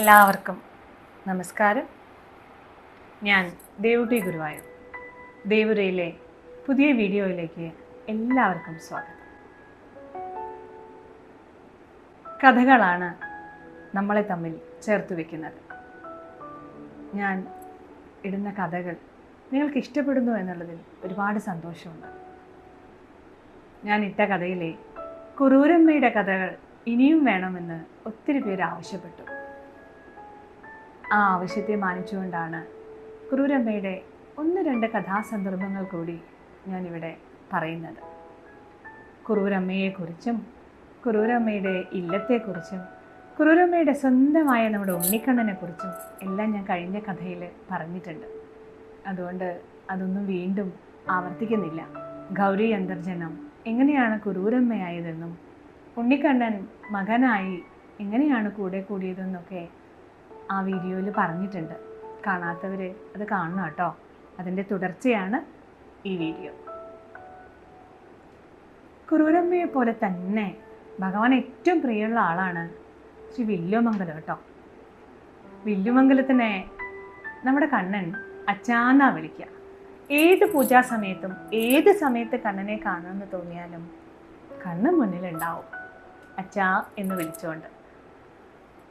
എല്ലാവർക്കും നമസ്കാരം. ഞാൻ ദേവുട്ടി ഗുരുവായൂർ. ദേവുരയിലെ പുതിയ വീഡിയോയിലേക്ക് എല്ലാവർക്കും സ്വാഗതം. കഥകളാണ് നമ്മളെ തമ്മിൽ ചേർത്ത് വെക്കുന്നത്. ഞാൻ ഇടുന്ന കഥകൾ നിങ്ങൾക്ക് ഇഷ്ടപ്പെടുന്നു എന്നുള്ളതിൽ ഒരുപാട് സന്തോഷമുണ്ട്. ഞാൻ ഇട്ട കഥയിലെ കുറൂരമ്മയുടെ കഥകൾ ഇനിയും വേണമെന്ന് ഒത്തിരി പേര് ആവശ്യപ്പെട്ടു. ആ ആവശ്യത്തെ മാനിച്ചുകൊണ്ടാണ് ക്രൂരമ്മയുടെ ഒന്ന് രണ്ട് കഥാസന്ദർഭങ്ങൾ കൂടി ഞാനിവിടെ പറയുന്നത്. കുറൂരമ്മയെക്കുറിച്ചും കുറൂരമ്മയുടെ ഇല്ലത്തെക്കുറിച്ചും കുറൂരമ്മയുടെ സ്വന്തമായ നമ്മുടെ ഉണ്ണിക്കണ്ണനെക്കുറിച്ചും എല്ലാം ഞാൻ കഴിഞ്ഞ കഥയിൽ പറഞ്ഞിട്ടുണ്ട്. അതുകൊണ്ട് അതൊന്നും വീണ്ടും ആവർത്തിക്കുന്നില്ല. ഗൗരി അന്തർജനം എങ്ങനെയാണ് കുറൂരമ്മയായതെന്നും ഉണ്ണിക്കണ്ണൻ മകനായി എങ്ങനെയാണ് കൂടെ കൂടിയതെന്നൊക്കെ ആ വീഡിയോയിൽ പറഞ്ഞിട്ടുണ്ട്. കാണാത്തവർ അത് കാണണം കേട്ടോ. അതിന്റെ തുടർച്ചയാണ് ഈ വീഡിയോ. കുറൂരമ്മയെ പോലെ തന്നെ ഭഗവാൻ ഏറ്റവും പ്രിയമുള്ള ആളാണ് ശ്രീ വില്ലുമംഗലം കേട്ടോ. വില്ലുമംഗലത്തിനെ നമ്മുടെ കണ്ണൻ അച്ചാന്നാ വിളിക്കുക. ഏത് പൂജാ സമയത്തും ഏത് സമയത്ത് കണ്ണനെ കാണുമെന്ന് തോന്നിയാലും കണ്ണ് മുന്നിലുണ്ടാവും. അച്ചാ എന്ന് വിളിച്ചുകൊണ്ട്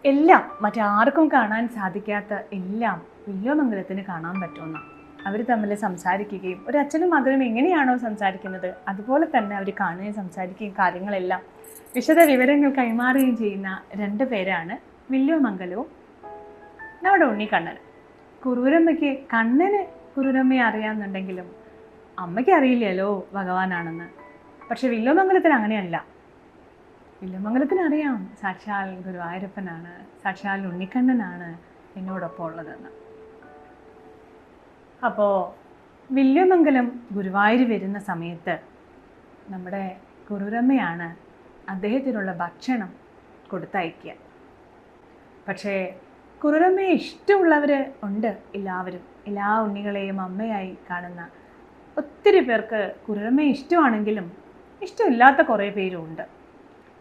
എല്ലാം മറ്റാർക്കും കാണാൻ സാധിക്കാത്ത എല്ലാം വില്ലുമംഗലത്തിന് കാണാൻ പറ്റുമെന്ന. അവർ തമ്മിൽ സംസാരിക്കുകയും ഒരു അച്ഛനും മകനും എങ്ങനെയാണോ സംസാരിക്കുന്നത് അതുപോലെ തന്നെ അവർ കാണുകയും സംസാരിക്കുകയും കാര്യങ്ങളെല്ലാം. വിശദ വിവരങ്ങൾ കൈമാറുകയും ചെയ്യുന്ന രണ്ട് പേരാണ് വില്ലുമംഗലവും നമ്മുടെ കണ്ണൻ. കുറൂരമ്മയ്ക്ക് കണ്ണന് കുറൂരമ്മയെ അറിയാമെന്നുണ്ടെങ്കിലും അമ്മയ്ക്ക് അറിയില്ലല്ലോ ഭഗവാനാണെന്ന്. പക്ഷെ വില്ലുമംഗലത്തിന് അങ്ങനെയല്ല. വില്ലുമംഗലത്തിന് അറിയാം സാക്ഷാൽ ഗുരുവായൂരപ്പനാണ് സാക്ഷാൽ ഉണ്ണിക്കണ്ണനാണ് എന്നോടൊപ്പം ഉള്ളതെന്ന്. അപ്പോൾ വില്ലുമംഗലം ഗുരുവായൂർ വരുന്ന സമയത്ത് നമ്മുടെ ഗുരുരമ്മയാണ് അദ്ദേഹത്തിനുള്ള ഭക്ഷണം കൊടുത്തയക്കുക. പക്ഷേ കുറുരമ്മയെ ഇഷ്ടമുള്ളവർ ഉണ്ട് എല്ലാവരും. എല്ലാ ഉണ്ണികളെയും അമ്മയായി കാണുന്ന ഒത്തിരി പേർക്ക് കുറുരമ്മയെ ഇഷ്ടമാണെങ്കിലും ഇഷ്ടമില്ലാത്ത കുറേ പേരും ഉണ്ട്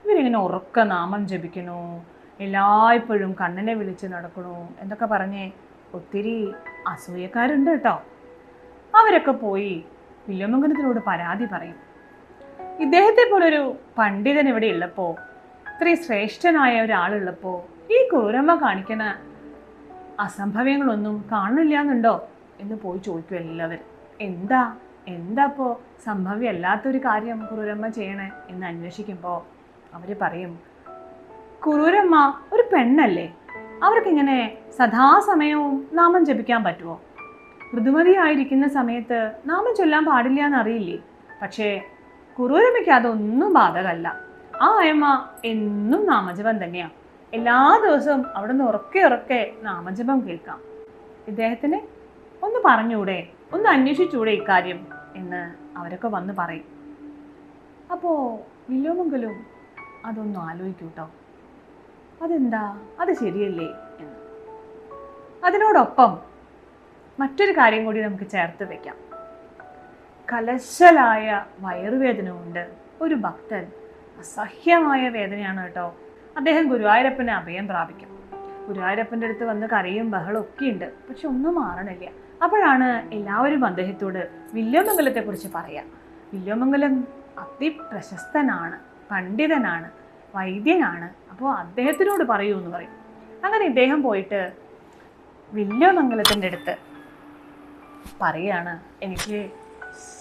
ഇവരിങ്ങനെ ഉറക്ക നാമം ജപിക്കണു എല്ലായ്പ്പോഴും കണ്ണനെ വിളിച്ച് നടക്കണു എന്നൊക്കെ പറഞ്ഞ് ഒത്തിരി അസൂയക്കാരുണ്ട് കേട്ടോ. അവരൊക്കെ പോയി വില്യമംഗനത്തിനോട് പരാതി പറയും. ഇദ്ദേഹത്തെ പോലൊരു പണ്ഡിതൻ ഇവിടെ ഉള്ളപ്പോൾ ഇത്രയും ശ്രേഷ്ഠനായ ഒരാളുള്ളപ്പോൾ ഈ ക്രൂരമ്മ കാണിക്കുന്ന അസംഭവ്യങ്ങളൊന്നും കാണില്ല എന്നുണ്ടോ എന്ന് പോയി ചോദിക്കും എല്ലാവരും. എന്താ? എന്താ ഇപ്പോൾ സംഭവ്യമല്ലാത്തൊരു കാര്യം ക്രൂരമ്മ ചെയ്യണേ എന്ന് അന്വേഷിക്കുമ്പോൾ അവർ പറയും കുറൂരമ്മ ഒരു പെണ്ണല്ലേ? അവർക്കിങ്ങനെ സദാസമയവും നാമം ജപിക്കാൻ പറ്റുമോ ഋതുമതിയായിരിക്കുന്ന സമയത്ത് നാമം ചൊല്ലാൻ പാടില്ല എന്നറിയില്ലേ പക്ഷേ കുറൂരമ്മയ്ക്ക് അതൊന്നും ബാധകമല്ല ആ അയമ്മ എന്നും നാമജപം തന്നെയാണ് എല്ലാ ദിവസവും അവിടെ നിന്ന് ഉറക്കെ ഉറക്കെ നാമജപം കേൾക്കാം. ഇദ്ദേഹത്തിന് ഒന്ന് പറഞ്ഞൂടെ ഒന്ന് അന്വേഷിച്ചൂടെ ഇക്കാര്യം? എന്ന് അവരൊക്കെ വന്ന് പറയും. അപ്പോൾ വില്ലോമംഗലും അതൊന്നും ആലോചിക്കൂട്ടോ. അതെന്താ? അത് ശരിയല്ലേ എന്ന്. അതിനോടൊപ്പം മറ്റൊരു കാര്യം കൂടി നമുക്ക് ചേർത്ത് വെക്കാം. കലശലായ വയറുവേദന കൊണ്ട് ഒരു ഭക്തൻ അസഹ്യമായ വേദനയാണ് കേട്ടോ. അദ്ദേഹം ഗുരുവായൂരപ്പനെ അഭയം പ്രാപിക്കും. ഗുരുവായൂരപ്പന്റെ അടുത്ത് വന്ന് കരയും ബഹളം ഒക്കെ ഉണ്ട്. പക്ഷെ ഒന്നും മാറണില്ല. അപ്പോഴാണ് എല്ലാവരും അദ്ദേഹത്തോട് വില്യോമംഗലത്തെക്കുറിച്ച് പറയാം. വില്യോമംഗലം അതിപ്രശസ്തനാണ്. പണ്ഡിതനാണ് വൈദ്യനാണ്. അപ്പോൾ അദ്ദേഹത്തിനോട് പറയൂ എന്ന് പറയും. അങ്ങനെ ഇദ്ദേഹം പോയിട്ട് വില്യമംഗലത്തിന്റെ അടുത്ത് പറയാണ് എനിക്ക്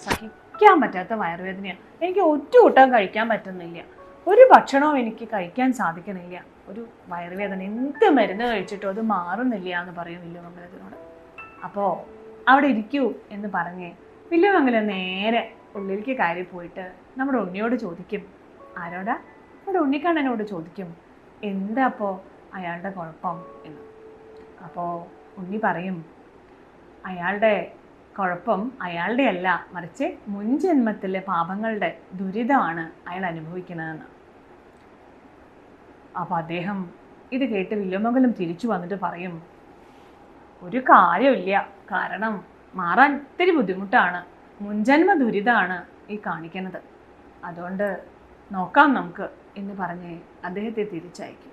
സഹിക്കാൻ പറ്റാത്ത വയറുവേദനയാണ് എനിക്ക് ഒറ്റ കൂട്ടം കഴിക്കാൻ പറ്റുന്നില്ല. ഒരു ഭക്ഷണവും എനിക്ക് കഴിക്കാൻ സാധിക്കുന്നില്ല ഒരു വയറുവേദന എന്ത് മരുന്ന് കഴിച്ചിട്ടും അത് മാറുന്നില്ല എന്ന് പറയും വില്ലുമംഗലത്തിനോട് അപ്പോൾ അവിടെ ഇരിക്കൂ എന്ന് പറഞ്ഞ് വില്ലുമംഗലം നേരെ ഉള്ളിലേക്ക് കയറി പോയിട്ട് നമ്മുടെ ഉണ്ണിയോട് ചോദിക്കും ആരോടാ? നമ്മുടെ ഉണ്ണിക്കണ്ണനോട് ചോദിക്കും എന്താ അയാളുടെ കുഴപ്പം? എന്ന്. അപ്പോൾ ഉണ്ണി പറയും അയാളുടെ കുഴപ്പം അയാളുടെ അല്ല മറിച്ച് മുൻ ജന്മത്തിലെ പാപങ്ങളുടെ ദുരിതമാണ് അയാൾ അനുഭവിക്കുന്നതെന്ന്. അപ്പോൾ അദ്ദേഹം ഇത് കേട്ട് വില്യമംഗലം തിരിച്ചു വന്നിട്ട് പറയും ഒരു കാര്യമില്ല കാരണം മാറാൻ ഇത്തിരി ബുദ്ധിമുട്ടാണ് മുൻജന്മ ദുരിതമാണ് ഈ കാണിക്കുന്നത്. അതുകൊണ്ട് നോക്കാം നമുക്ക് എന്ന് പറഞ്ഞ് അദ്ദേഹത്തെ തിരിച്ചയക്കും.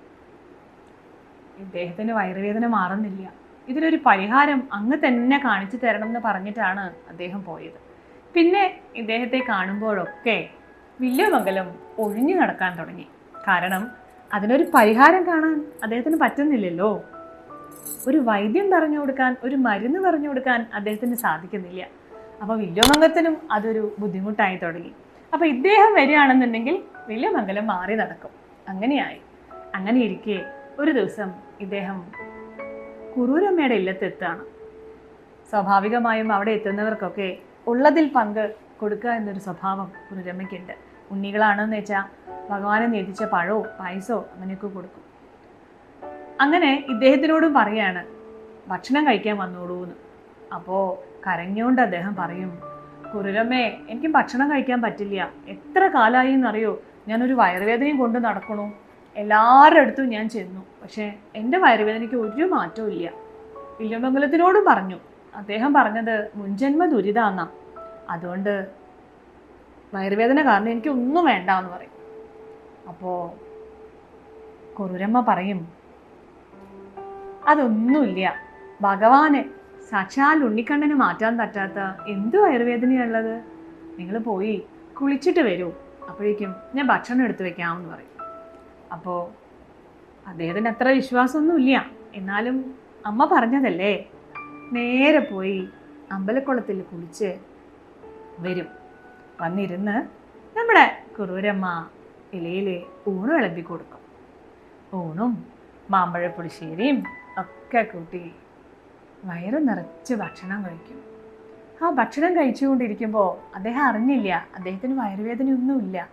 ഇദ്ദേഹത്തിന് വയറുവേദന മാറുന്നില്ല. ഇതിനൊരു പരിഹാരം അങ്ങ് തന്നെ കാണിച്ചു തരണം എന്ന് പറഞ്ഞിട്ടാണ് അദ്ദേഹം പോയത്. പിന്നെ ഇദ്ദേഹത്തെ കാണുമ്പോഴൊക്കെ വില്യമംഗലം ഒഴിഞ്ഞു നടക്കാൻ തുടങ്ങി. കാരണം അതിനൊരു പരിഹാരം കാണാൻ അദ്ദേഹത്തിന് പറ്റുന്നില്ലല്ലോ. ഒരു വൈദ്യം പറഞ്ഞു കൊടുക്കാൻ ഒരു മരുന്ന് പറഞ്ഞു കൊടുക്കാൻ അദ്ദേഹത്തിന് സാധിക്കുന്നില്ല. അപ്പോൾ വില്ലുമംഗത്തിനും അതൊരു ബുദ്ധിമുട്ടായി തുടങ്ങി. അപ്പോൾ ഇദ്ദേഹം വരികയാണെന്നുണ്ടെങ്കിൽ വലിയ മംഗലം മാറി നടക്കും. അങ്ങനെയായി. അങ്ങനെ ഇരിക്കെ ഒരു ദിവസം ഇദ്ദേഹം കുറൂരമ്മയുടെ ഇല്ലത്തെത്താണ് സ്വാഭാവികമായും അവിടെ എത്തുന്നവർക്കൊക്കെ ഉള്ളതിൽ പങ്ക് കൊടുക്കുക എന്നൊരു സ്വഭാവം കുറൂരമ്മയ്ക്കുണ്ട്. ഉണ്ണികളാണെന്ന് വെച്ചാൽ ഭഗവാനെ നേതിച്ച പഴമോ പായസമോ അങ്ങനെയൊക്കെ കൊടുക്കും. അങ്ങനെ ഇദ്ദേഹത്തിനോടും പറയാണ് ഭക്ഷണം കഴിക്കാൻ വന്നോളൂ എന്ന് അപ്പോൾ കരഞ്ഞുകൊണ്ട് അദ്ദേഹം പറയും കുരുരമ്മേ എനിക്ക് ഭക്ഷണം കഴിക്കാൻ പറ്റില്ല. എത്ര കാലമായി എന്നറിയോ? ഞാനൊരു വയറുവേദനയും കൊണ്ട് നടക്കണു. എല്ലാവരുടെ അടുത്തും ഞാൻ ചെന്നു. പക്ഷേ എന്റെ വയറുവേദനയ്ക്ക് ഒരു മാറ്റവും ഇല്ല. വില്യമംഗലത്തിനോടും പറഞ്ഞു. അദ്ദേഹം പറഞ്ഞത് മുൻജന്മ ദുരിതാന്നാ. അതുകൊണ്ട് വയറുവേദന കാരണം എനിക്ക് ഒന്നും വേണ്ട എന്ന് പറയും. അപ്പോൾ കുറുരമ്മ പറയും അതൊന്നുമില്ല. ഭഗവാന് സാക്ഷാൽ ഉണ്ണിക്കണ്ണന് മാറ്റാൻ പറ്റാത്ത എന്തു വയറുവേദനയുള്ളത് നിങ്ങൾ പോയി കുളിച്ചിട്ട് വരൂ. അപ്പോഴേക്കും ഞാൻ ഭക്ഷണം എടുത്തു വെക്കാമെന്ന് പറയും. അപ്പോൾ അദ്ദേഹത്തിന് അത്ര വിശ്വാസമൊന്നുമില്ല. എന്നാലും അമ്മ പറഞ്ഞതല്ലേ? നേരെ പോയി അമ്പലക്കുളത്തിൽ കുളിച്ച് വരും. വന്നിരുന്ന് നമ്മുടെ കുറൂരമ്മ ഇലയിൽ ഊണ് വിളമ്പി കൊടുക്കും. ഊണും മാമ്പഴ ഒക്കെ കൂട്ടി വയറ് നിറച്ച് ഭക്ഷണം കഴിക്കും. ആ ഭക്ഷണം കഴിച്ചുകൊണ്ടിരിക്കുമ്പോൾ അദ്ദേഹം അറിഞ്ഞില്ല. അദ്ദേഹത്തിന് വയറുവേദനയൊന്നുമില്ല.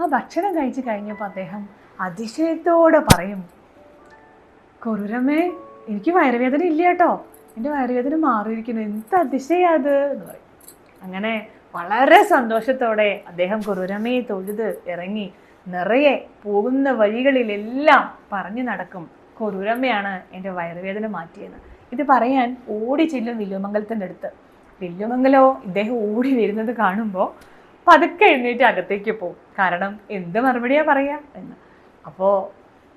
ആ ഭക്ഷണം കഴിച്ച് കഴിഞ്ഞപ്പോൾ അദ്ദേഹം അതിശയത്തോടെ പറയും കുറുരമേ എനിക്ക് വയറുവേദന ഇല്ല കേട്ടോ. എന്റെ വയറുവേദന മാറിയിരിക്കുന്നു. എന്ത് അതിശയാ അത് എന്ന് പറയും. അങ്ങനെ വളരെ സന്തോഷത്തോടെ അദ്ദേഹം കുറുരമയെ തൊഴുത് ഇറങ്ങി നിറയെ പോകുന്ന വഴികളിലെല്ലാം പറഞ്ഞു നടക്കും കുറൂരമ്മയാണ് എന്റെ വയറുവേദന മാറ്റിയത് ഇത് പറയാൻ ഓടി ചെല്ലും വില്ലുമംഗലത്തിന്റെ അടുത്ത്. വില്ലുമംഗലോ ഇദ്ദേഹം ഓടി വരുന്നത് കാണുമ്പോൾ പതുക്കെ എഴുന്നേറ്റ് അകത്തേക്ക് പോകും കാരണം എന്ത് മറുപടിയാ പറയാം എന്ന്. അപ്പോൾ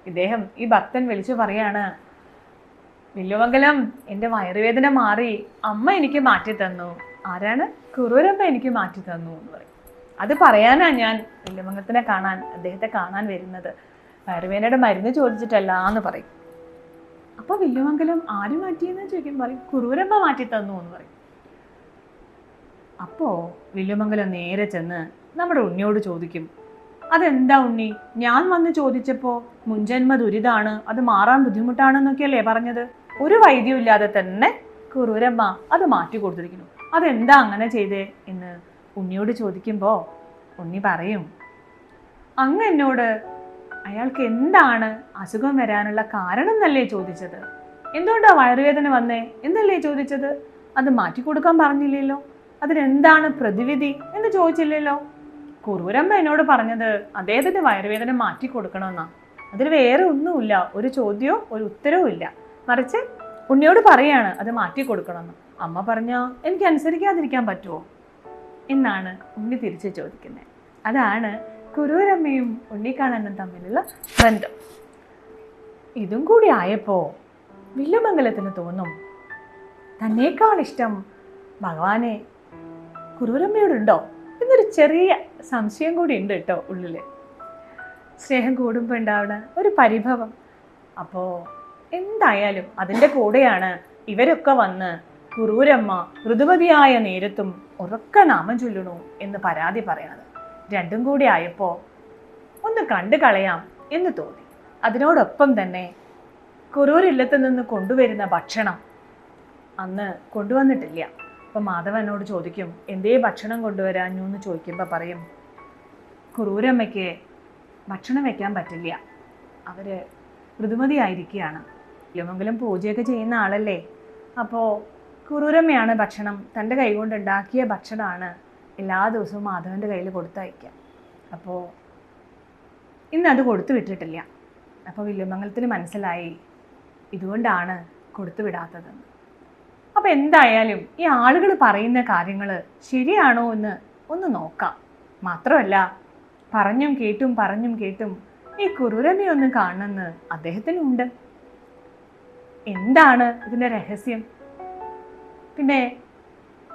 ഇദ്ദേഹം ഈ ഭക്തൻ വിളിച്ചു പറയാണ് വില്ലുമംഗലം എന്റെ വയറുവേദന മാറി. അമ്മ എനിക്ക് മാറ്റി തന്നു. ആരാണ്? കുറൂരമ്മ എനിക്ക് മാറ്റി തന്നു. എന്ന് പറയും. അത് പറയാനാണ് ഞാൻ വില്ലുമംഗലത്തിനെ കാണാൻ അദ്ദേഹത്തെ കാണാൻ വരുന്നത്. വയറുവേദനയുടെ മരുന്ന് ചോദിച്ചിട്ടല്ല എന്ന് പറയും. അപ്പോൾ വില്ലുമംഗലം ആര് മാറ്റിയെന്ന് ചോദിക്കും പറയും കുറൂരമ്മ മാറ്റി തന്നു എന്ന് പറയും. അപ്പോൾ വില്ലുമംഗലം നേരെ ചെന്ന് നമ്മുടെ ഉണ്ണിയോട് ചോദിക്കും അതെന്താ ഉണ്ണി? ഞാൻ വന്ന് ചോദിച്ചപ്പോൾ മുൻജന്മ ദുരിതാണ് അത് മാറാൻ ബുദ്ധിമുട്ടാണെന്നൊക്കെയല്ലേ പറഞ്ഞത്? ഒരു വൈദ്യം ഇല്ലാതെ തന്നെ കുറൂരമ്മ അത് മാറ്റി കൊടുത്തിരിക്കുന്നു. അതെന്താ അങ്ങനെ ചെയ്തേ? എന്ന് ഉണ്ണിയോട് ചോദിക്കുമ്പോൾ ഉണ്ണി പറയും അങ്ങ് എന്നോട് അയാൾക്ക് എന്താണ് അസുഖം വരാനുള്ള കാരണം എന്നല്ലേ ചോദിച്ചത്? എന്തുകൊണ്ടാ വയറുവേദന വന്നേ? എന്നല്ലേ ചോദിച്ചത്? അത് മാറ്റി കൊടുക്കാൻ പറഞ്ഞില്ലല്ലോ. അതിനെന്താണ് പ്രതിവിധി എന്ന് ചോദിച്ചില്ലല്ലോ. കുറൂരമ്മ എന്നോട് പറഞ്ഞത് അദ്ദേഹത്തിന്റെ വയറുവേദന മാറ്റി കൊടുക്കണമെന്നാ അതിൽ വേറെ ഒന്നുമില്ല. ഒരു ചോദ്യവും ഒരു ഉത്തരവും ഇല്ല. മറിച്ച് ഉണ്ണിയോട് പറയാണ് അത് മാറ്റി കൊടുക്കണമെന്ന് അമ്മ പറഞ്ഞ എനിക്ക് അനുസരിക്കാതിരിക്കാൻ പറ്റുമോ എന്നാണ് ഉണ്ണി തിരിച്ചു ചോദിക്കുന്നത് അതാണ് കുറൂരമ്മയും ഉണ്ണിക്കാണനും തമ്മിലുള്ള ബന്ധം. ഇതും കൂടി ആയപ്പോ വില്ലുമംഗലത്തിന് തോന്നും തന്നേക്കാൾ ഇഷ്ടം ഭഗവാനെ കുരൂരമ്മയോടുണ്ടോ എന്നൊരു ചെറിയ സംശയം കൂടി ഉണ്ട് കേട്ടോ ഉള്ളിൽ. സ്നേഹം കൂടുമ്പോൾ ഉണ്ടാവുന്ന ഒരു പരിഭവം. അപ്പോൾ എന്തായാലും അതിന്റെ കൂടെയാണ് ഇവരൊക്കെ വന്ന് കുറൂരമ്മ ഋതുപതിയായ നേരത്തും ഉറക്ക നാമം ചൊല്ലണു എന്ന് പരാതി പറയണത്. രണ്ടും കൂടി ആയപ്പോൾ ഒന്ന് കണ്ടു കളയാം എന്ന് തോന്നി. അതിനോടൊപ്പം തന്നെ കുറൂരില്ലത്ത് നിന്ന് കൊണ്ടുവരുന്ന ഭക്ഷണം അന്ന് കൊണ്ടുവന്നിട്ടില്ല. അപ്പം മാധവനോട് ചോദിക്കും എന്തേ ഭക്ഷണം കൊണ്ടുവരാഞ്ഞു? എന്ന് ചോദിക്കുമ്പോൾ പറയും കുറൂരമ്മയ്ക്ക് ഭക്ഷണം വെക്കാൻ പറ്റില്ല. അവർ ഋതുമതിയായിരിക്കുകയാണ് ഇല്ലെങ്കിലും പൂജയൊക്കെ ചെയ്യുന്ന ആളല്ലേ? അപ്പോൾ കുറൂരമ്മയാണ് ഭക്ഷണം തന്റെ കൈകൊണ്ട് ഉണ്ടാക്കിയ ഭക്ഷണമാണ് എല്ലാ ദിവസവും മാധവന്റെ കയ്യിൽ കൊടുത്തയക്കാം അപ്പോൾ ഇന്ന് അത് കൊടുത്തു വിട്ടിട്ടില്ല. അപ്പോൾ വില്ലുമംഗലത്തിന് മനസ്സിലായി ഇതുകൊണ്ടാണ് കൊടുത്തു വിടാത്തതെന്ന്. അപ്പോൾ എന്തായാലും ഈ ആളുകൾ പറയുന്ന കാര്യങ്ങൾ ശരിയാണോ എന്ന് ഒന്ന് നോക്കാം. മാത്രമല്ല പറഞ്ഞും കേട്ടും പറഞ്ഞും കേട്ടും ഈ കുറൂരമ്മയൊന്ന് കാണണമെന്ന് അദ്ദേഹത്തിനുണ്ട്. എന്താണ് ഇതിന്റെ രഹസ്യം? പിന്നെ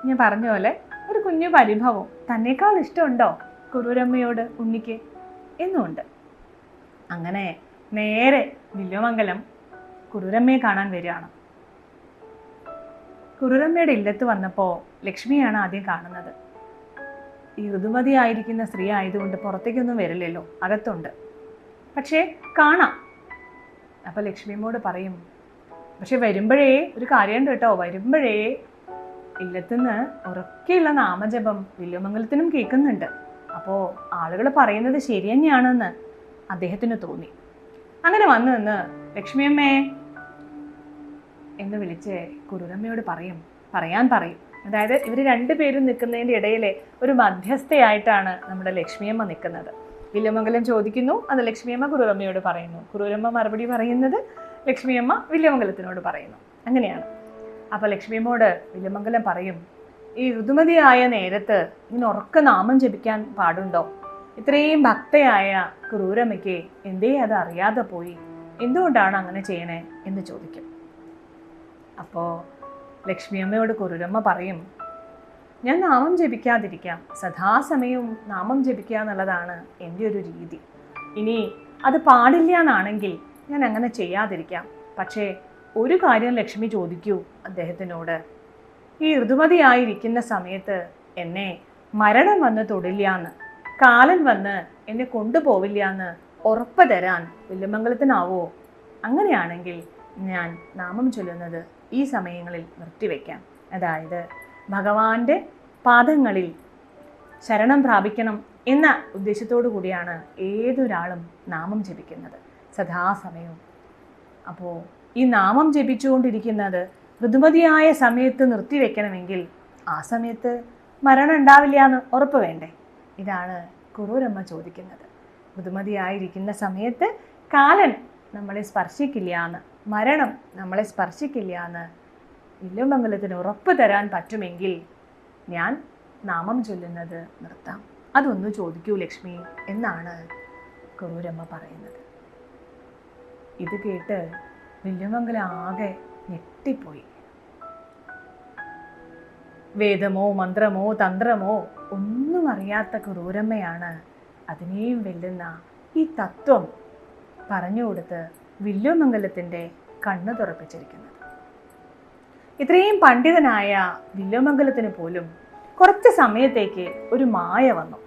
ഞാൻ പറഞ്ഞ പോലെ ഒരു കുഞ്ഞു പരിഭവം തന്നേക്കാൾ ഇഷ്ടമുണ്ടോ കുറൂരമ്മയോട് ഉണ്ണിക്ക്? എന്നുമുണ്ട്. അങ്ങനെ നേരെ വില്ലുമംഗലം കുറൂരമ്മയെ കാണാൻ വരികയാണ്. കുറൂരമ്മയുടെ ഇല്ലത്ത് വന്നപ്പോൾ ലക്ഷ്മിയാണ് ആദ്യം കാണുന്നത്. ഈ ഋതുമതിയായിരിക്കുന്ന സ്ത്രീ ആയതുകൊണ്ട് പുറത്തേക്കൊന്നും വരില്ലല്ലോ അകത്തുണ്ട്. പക്ഷേ കാണാം. അപ്പോൾ ലക്ഷ്മിയമ്മോട് പറയും പക്ഷെ വരുമ്പോഴേ ഒരു കാര്യമുണ്ട് കേട്ടോ വരുമ്പോഴേ ഇല്ലത്തുനിന്ന് ഉറക്കെയുള്ള നാമജപം വില്ലുമംഗലത്തിനും കേൾക്കുന്നുണ്ട്. അപ്പോൾ ആളുകൾ പറയുന്നത് ശരി തന്നെയാണെന്ന് അദ്ദേഹത്തിന് തോന്നി. അങ്ങനെ വന്നു നിന്ന് ലക്ഷ്മിയമ്മേ എന്ന് വിളിച്ച് കുരുരമ്മയോട് പറയും. പറയാൻ പറയും. അതായത് ഇവർ രണ്ടുപേരും നിൽക്കുന്നതിന്റെ ഇടയിലെ ഒരു മധ്യസ്ഥയായിട്ടാണ് നമ്മുടെ ലക്ഷ്മിയമ്മ നിൽക്കുന്നത്. വില്യമംഗലം ചോദിക്കുന്നു അത് ലക്ഷ്മിയമ്മ കുരുരമ്മയോട് പറയുന്നു. കുരുരമ്മ മറുപടി പറയുന്നത് ലക്ഷ്മിയമ്മ വില്യമംഗലത്തിനോട് പറയുന്നു. അങ്ങനെയാണ്. അപ്പോൾ ലക്ഷ്മിയമ്മോട് വില്യമംഗലം പറയും ഈ ഋതുമതിയായ നേരത്ത് ഇങ്ങനെ ഉറക്ക നാമം ജപിക്കാൻ പാടുണ്ടോ? ഇത്രയും ഭക്തയായ ക്രൂരമ്മയ്ക്ക് എന്തേ അത് അറിയാതെ പോയി? എന്തുകൊണ്ടാണ് അങ്ങനെ ചെയ്യണേ? എന്ന് ചോദിക്കും. അപ്പോൾ ലക്ഷ്മിയമ്മയോട് കുരുരമ്മ പറയും ഞാൻ നാമം ജപിക്കാതിരിക്കാം. സദാസമയവും നാമം ജപിക്കുക എന്നുള്ളതാണ് എന്റെ ഒരു രീതി. ഇനി അത് പാടില്ല എന്നാണെങ്കിൽ ഞാൻ അങ്ങനെ ചെയ്യാതിരിക്കാം. പക്ഷേ ഒരു കാര്യം ലക്ഷ്മി ചോദിക്കൂ അദ്ദേഹത്തിനോട്. ഈ ഋതുമതിയായിരിക്കുന്ന സമയത്ത് എന്നെ മരണം വന്ന് തൊടില്ലാന്ന് കാലൻ വന്ന് എന്നെ കൊണ്ടുപോവില്ലാന്ന് ഉറപ്പ് തരാൻ വില്ലുമംഗലത്തിനാവോ അങ്ങനെയാണെങ്കിൽ ഞാൻ നാമം ചൊല്ലുന്നത് ഈ സമയങ്ങളിൽ നിർത്തിവെക്കാം അതായത് ഭഗവാന്റെ പാദങ്ങളിൽ ശരണം പ്രാപിക്കണം എന്ന ഉദ്ദേശത്തോടു കൂടിയാണ് ഏതൊരാളും നാമം ജപിക്കുന്നത്. സദാസമയവും. അപ്പോൾ ഈ നാമം ജപിച്ചുകൊണ്ടിരിക്കുന്നത് ഋതുമതിയായ സമയത്ത് നിർത്തിവെക്കണമെങ്കിൽ ആ സമയത്ത് മരണം ഉണ്ടാവില്ല എന്ന് ഉറപ്പ് വേണ്ടേ? ഇതാണ് കുറൂരമ്മ ചോദിക്കുന്നത്. ഋതുമതിയായിരിക്കുന്ന സമയത്ത് കാലൻ നമ്മളെ സ്പർശിക്കില്ല എന്ന് മരണം നമ്മളെ സ്പർശിക്കില്ല എന്ന് വില്ലുമംഗലത്തിന് ഉറപ്പ് തരാൻ പറ്റുമെങ്കിൽ ഞാൻ നാമം ചൊല്ലുന്നത് നിർത്താം. അതൊന്ന് ചോദിക്കൂ ലക്ഷ്മി എന്നാണ് കുറൂരമ്മ പറയുന്നത്. ഇത് കേട്ട് വില്ലുമംഗലം ആകെ ഞെട്ടിപ്പോയി. വേദമോ മന്ത്രമോ തന്ത്രമോ ഒന്നും അറിയാത്ത കുറൂരമ്മയാണ് അതിനെയും വെല്ലുന്ന ഈ തത്വം പറഞ്ഞു കൊടുത്ത് വില്ലുമംഗലത്തിന്റെ കണ്ണു തുറപ്പിച്ചിരിക്കുന്നത്. ഇത്രയും പണ്ഡിതനായ വില്ലുമംഗലത്തിന് പോലും കുറച്ച് സമയത്തേക്ക് ഒരു മായ വന്നു.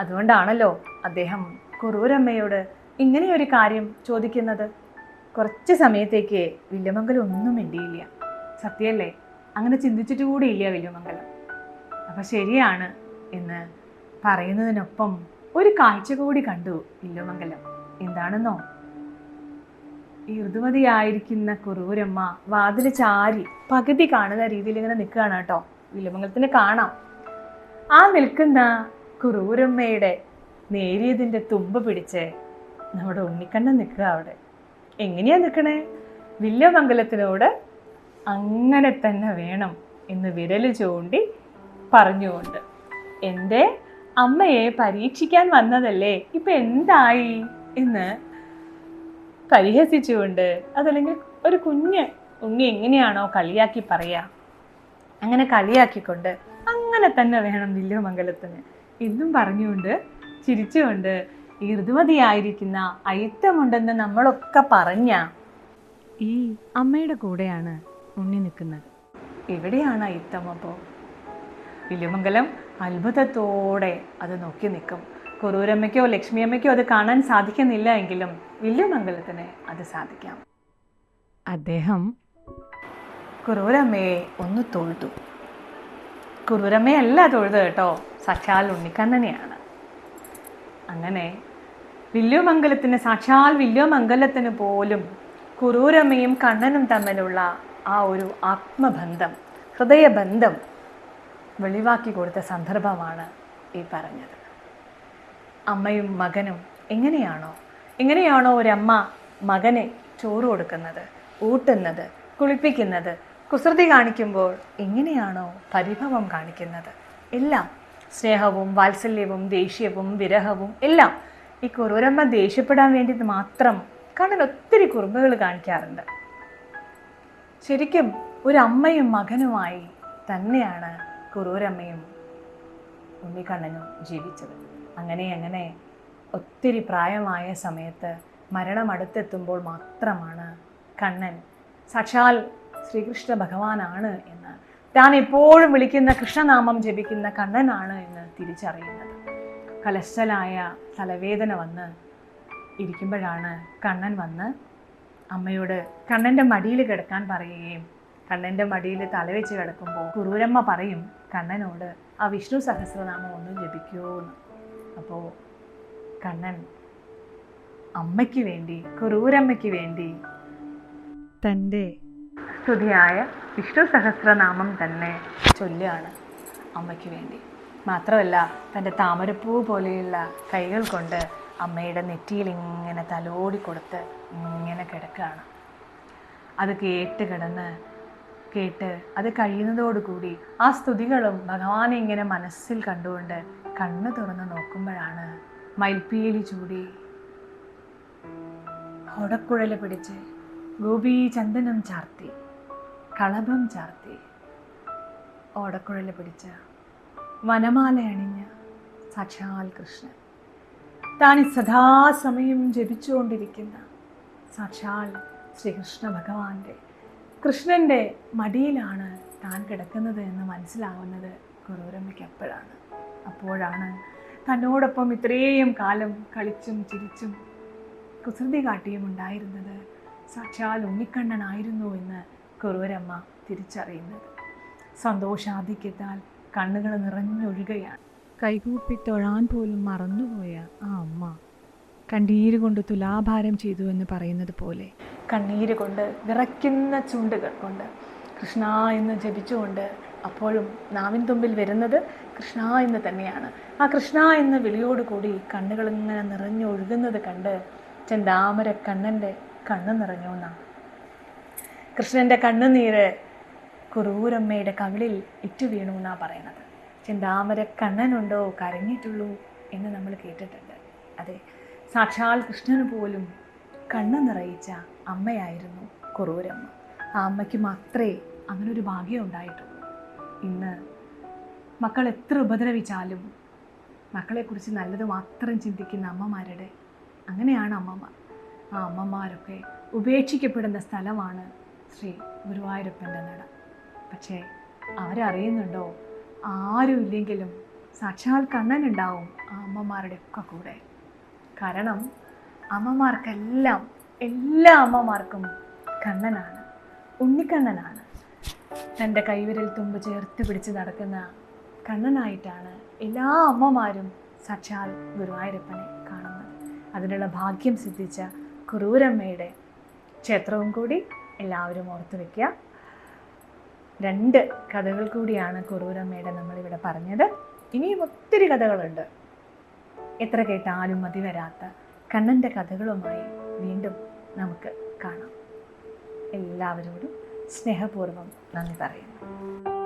അതുകൊണ്ടാണല്ലോ അദ്ദേഹം കുറൂരമ്മയോട് ഇങ്ങനെയൊരു കാര്യം ചോദിക്കുന്നത്. കുറച്ച് സമയത്തേക്ക് വില്യമംഗലം ഒന്നും മിണ്ടിയില്ല. സത്യമല്ലേ അങ്ങനെ ചിന്തിച്ചിട്ട് കൂടിയില്ല വില്യമംഗലം. അപ്പം ശരിയാണ് എന്ന് പറയുന്നതിനൊപ്പം ഒരു കാഴ്ച കൂടി കണ്ടു വില്ലുമംഗലം എന്താണെന്നോ? ഈ ഋതുമതിയായിരിക്കുന്ന കുറൂരമ്മ വാതിൽ ചാരി പകുതി കാണുന്ന രീതിയിൽ ഇങ്ങനെ നിൽക്കുകയാണ് കേട്ടോ. വില്ലുമംഗലത്തിന് കാണാം. ആ നിൽക്കുന്ന കുറൂരമ്മയുടെ നേരിയതിന്റെ തുമ്പ് പിടിച്ച് നമ്മുടെ ഉണ്ണിക്കണ്ണൻ നിൽക്കുക അവിടെ. എങ്ങനെയാ നിൽക്കണേ? വില്യമംഗലത്തിനോട് അങ്ങനെ തന്നെ വേണം എന്ന് വിരൽ ചൂണ്ടി പറഞ്ഞുകൊണ്ട്. എന്റെ അമ്മയെ പരീക്ഷിക്കാൻ വന്നതല്ലേ? ഇപ്പൊ എന്തായി? എന്ന് പരിഹസിച്ചുകൊണ്ട് അതല്ലെങ്കിൽ ഒരു കുഞ്ഞ് ഉണ്ണി എങ്ങനെയാണോ കളിയാക്കി പറയാ. അങ്ങനെ കളിയാക്കിക്കൊണ്ട് അങ്ങനെ തന്നെ വേണം വില്ലുമംഗലത്തിന്. എന്നും പറഞ്ഞുകൊണ്ട് ചിരിച്ചുകൊണ്ട് ഈ ഋതുമതിയായിരിക്കുന്ന അയിത്തമുണ്ടെന്ന് നമ്മളൊക്കെ പറഞ്ഞ? ഈ അമ്മയുടെ കൂടെയാണ് ഉണ്ണി നിൽക്കുന്നത്. എവിടെയാണ് അയിത്തം അപ്പോൾ വില്ലുമംഗലം അത്ഭുതത്തോടെ അത് നോക്കി നിൽക്കും. കുറൂരമ്മയ്ക്കോ ലക്ഷ്മിയമ്മയ്ക്കോ അത് കാണാൻ സാധിക്കുന്നില്ല എങ്കിലും വില്ലുമംഗലത്തിന് അത് സാധിക്കാം. അദ്ദേഹം കുറൂരമ്മയെ ഒന്ന് തൊഴുതു. കുറൂരമ്മയല്ല തൊഴുത് കേട്ടോ. സാക്ഷാൽ ഉണ്ണിക്കണ്ണനെയാണ്. അങ്ങനെ വില്ലുമംഗലത്തിന് സാക്ഷാൽ വില്ലുമംഗലത്തിന് പോലും കുറൂരമ്മയും കണ്ണനും തമ്മിലുള്ള ആ ഒരു ആത്മബന്ധം ഹൃദയബന്ധം വെളിവാക്കി കൊടുത്ത സന്ദർഭമാണ് ഈ പറഞ്ഞത്. അമ്മയും മകനും എങ്ങനെയാണോ എങ്ങനെയാണോ ഒരമ്മ മകനെ ചോറ് കൊടുക്കുന്നത് ഊട്ടുന്നത് കുളിപ്പിക്കുന്നത് കുസൃതി കാണിക്കുമ്പോൾ എങ്ങനെയാണോ പരിഭവം കാണിക്കുന്നത് എല്ലാം സ്നേഹവും വാത്സല്യവും ദേഷ്യവും വിരഹവും എല്ലാം ഈ കുറൂരമ്മ ദേഷ്യപ്പെടാൻ വേണ്ടി മാത്രം കണ്ണൻ ഒത്തിരി കുറുമ്പുകൾ കാണിക്കാറുണ്ട്. ശരിക്കും ഒരു അമ്മയും മകനുമായി തന്നെയാണ് കുറൂരമ്മയും ഉണ്ണിക്കണ്ണനും ജീവിച്ചത്. അങ്ങനെ അങ്ങനെ ഒത്തിരി പ്രായമായ സമയത്ത് മരണം അടുത്തെത്തുമ്പോൾ മാത്രമാണ് കണ്ണൻ സാക്ഷാൽ ശ്രീകൃഷ്ണ ഭഗവാനാണ് എന്ന് താൻ എപ്പോഴും വിളിക്കുന്ന കൃഷ്ണനാമം ജപിക്കുന്ന കണ്ണനാണ് എന്ന് തിരിച്ചറിയുന്നത്. കലശലായ തലവേദന വന്ന് ഇരിക്കുമ്പോഴാണ് കണ്ണൻ വന്ന് അമ്മയോട് കണ്ണന്റെ മടിയിൽ കിടക്കാൻ പറയുകയും കണ്ണന്റെ മടിയിൽ തലവെച്ച് കിടക്കുമ്പോൾ കുറൂരമ്മ പറയും കണ്ണനോട് ആ വിഷ്ണു സഹസ്രനാമം ഒന്നും ലഭിക്കുമോ എന്ന് അപ്പോൾ കണ്ണൻ അമ്മയ്ക്ക് വേണ്ടി കുറൂരമ്മയ്ക്ക് വേണ്ടി. തന്റെ സ്തുതിയായ വിഷ്ണു സഹസ്രനാമം തന്നെ ചൊല്ലുകയാണ് അമ്മയ്ക്ക് വേണ്ടി. മാത്രമല്ല തന്റെ താമരപ്പൂ പോലെയുള്ള കൈകൾ കൊണ്ട് അമ്മയുടെ നെറ്റിയിൽ ഇങ്ങനെ തലോടി കൊടുത്ത് ഇങ്ങനെ കിടക്കുകയാണ്. അത് കേട്ട് കിടന്ന് കേട്ട് അത് കഴിയുന്നതോടുകൂടി ആ സ്തുതികളും ഭഗവാനെ ഇങ്ങനെ മനസ്സിൽ കണ്ടുകൊണ്ട് കണ്ണ് തുറന്ന് നോക്കുമ്പോഴാണ് മയിൽപ്പീലി ചൂടി ഓടക്കുഴൽ പിടിച്ച് ഗോപി ചന്ദനം ചാർത്തി കളഭം ചാർത്തി ഓടക്കുഴൽ പിടിച്ച വനമാല അണിഞ്ഞ സാക്ഷാൽ കൃഷ്ണൻ. താൻ സദാസമയം ജപിച്ചുകൊണ്ടിരിക്കുന്ന സാക്ഷാൽ ശ്രീകൃഷ്ണ ഭഗവാന്റെ കൃഷ്ണന്റെ മടിയിലാണ് താൻ കിടക്കുന്നത് എന്ന് മനസ്സിലാവുന്നത് കുറൂരമ്മയ്ക്ക് അപ്പോഴാണ് അപ്പോഴാണ് തന്നോടൊപ്പം ഇത്രയും കാലം കളിച്ചും ചിരിച്ചും കുസൃതി കാട്ടിയും ഉണ്ടായിരുന്നത് സാക്ഷാൽ ഉണ്ണിക്കണ്ണനായിരുന്നു എന്ന് കുറൂരമ്മ തിരിച്ചറിയുന്നത്. സന്തോഷാധിക്യത്താൽ കണ്ണുകൾ നിറഞ്ഞൊഴുകയാണ് കൈകൂപ്പി തൊഴാൻ പോലും മറന്നുപോയ ആ അമ്മ കണ്ണീര് കൊണ്ട് തുലാഭാരം ചെയ്തു എന്ന് പറയുന്നത് പോലെ. കണ്ണീര് കൊണ്ട് വിറയ്ക്കുന്ന ചുണ്ടുകൾ കൊണ്ട് കൃഷ്ണ എന്ന് ജപിച്ചുകൊണ്ട് അപ്പോഴും നാവിൻ തുമ്പിൽ വരുന്നത് കൃഷ്ണ എന്ന് തന്നെയാണ്. ആ കൃഷ്ണ എന്ന വിളിയോടുകൂടി കണ്ണുകൾ ഇങ്ങനെ നിറഞ്ഞൊഴുകുന്നത് കണ്ട് ചെന്താമര കണ്ണന്റെ കണ്ണ് നിറഞ്ഞു എന്നാണ് കൃഷ്ണന്റെ കണ്ണുനീര് കുറൂരമ്മയുടെ കവിളിൽ ഇറ്റു വീണു എന്നാണ് പറയണത്. ചിന്താമര കണ്ണനുണ്ടോ കരഞ്ഞിട്ടുള്ളൂ എന്ന് നമ്മൾ കേട്ടിട്ടുണ്ട്. അതെ സാക്ഷാൽ കൃഷ്ണന് പോലും കണ്ണ് നിറയിച്ച അമ്മയായിരുന്നു കുറൂരമ്മ ആ അമ്മയ്ക്ക് മാത്രമേ അങ്ങനൊരു ഭാഗ്യം ഉണ്ടായിട്ടുള്ളൂ. ഇന്ന് മക്കൾ എത്ര ഉപദ്രവിച്ചാലും മക്കളെക്കുറിച്ച് നല്ലത് മാത്രം ചിന്തിക്കുന്ന അമ്മമാരുടെ അങ്ങനെയാണ് അമ്മമാർ. ആ അമ്മമാരൊക്കെ ഉപേക്ഷിക്കപ്പെടുന്ന സ്ഥലമാണ് ശ്രീ ഗുരുവായൂരപ്പന്റെ നട. പക്ഷേ അവരറിയുന്നുണ്ടോ? ആരും ഇല്ലെങ്കിലും സാക്ഷാൽ കണ്ണനുണ്ടാവും ആ അമ്മമാരുടെ ഒക്കെ കൂടെ. കാരണം അമ്മമാർക്കെല്ലാം എല്ലാ അമ്മമാർക്കും കണ്ണനാണ് ഉണ്ണിക്കണ്ണനാണ്. തന്റെ കൈവിരൽ തുമ്പ് ചേർത്ത് പിടിച്ച് നടക്കുന്ന കണ്ണനായിട്ടാണ് എല്ലാ അമ്മമാരും സാക്ഷാൽ ഗുരുവായൂരപ്പനെ കാണുന്നത്. അതിനുള്ള ഭാഗ്യം സിദ്ധിച്ച കുറൂരമ്മയുടെ ക്ഷേത്രവും കൂടി എല്ലാവരും ഓർത്തു വയ്ക്കുക രണ്ട് കഥകൾ കൂടിയാണ് കുറൂരമ്മയുടെ നമ്മളിവിടെ പറഞ്ഞത്. ഇനിയും ഒത്തിരി കഥകളുണ്ട്. എത്ര കേട്ടാലും മതി വരാത്ത കണ്ണന്റെ കഥകളുമായി വീണ്ടും നമുക്ക് കാണാം. എല്ലാവരോടും സ്നേഹപൂർവം നന്ദി പറയുന്നു.